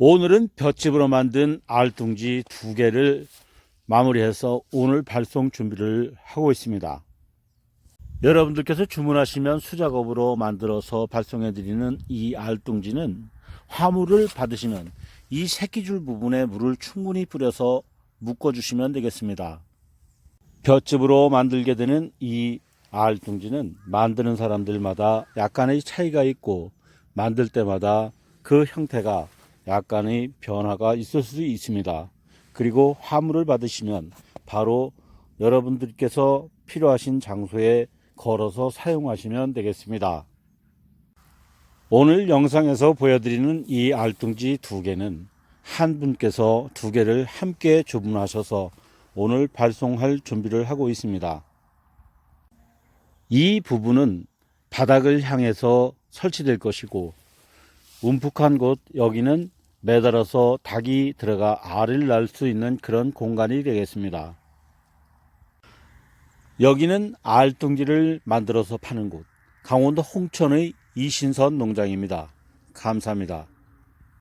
오늘은 볏짚으로 만든 알둥지 두 개를 마무리해서 오늘 발송 준비를 하고 있습니다. 여러분들께서 주문하시면 수작업으로 만들어서 발송해드리는 이 알둥지는 화물을 받으시면 이 새끼줄 부분에 물을 충분히 뿌려서 묶어주시면 되겠습니다. 볏짚으로 만들게 되는 이 알둥지는 만드는 사람들마다 약간의 차이가 있고 만들 때마다 그 형태가 약간의 변화가 있을 수 있습니다. 그리고 화물을 받으시면 바로 여러분들께서 필요하신 장소에 걸어서 사용하시면 되겠습니다. 오늘 영상에서 보여드리는 이 알둥지 두 개는 한 분께서 두 개를 함께 주문하셔서 오늘 발송할 준비를 하고 있습니다. 이 부분은 바닥을 향해서 설치될 것이고 움푹한 곳 여기는 매달아서 닭이 들어가 알을 낳을 수 있는 그런 공간이 되겠습니다. 여기는 알둥지를 만들어서 파는 곳 강원도 홍천의 이신선 농장입니다. 감사합니다.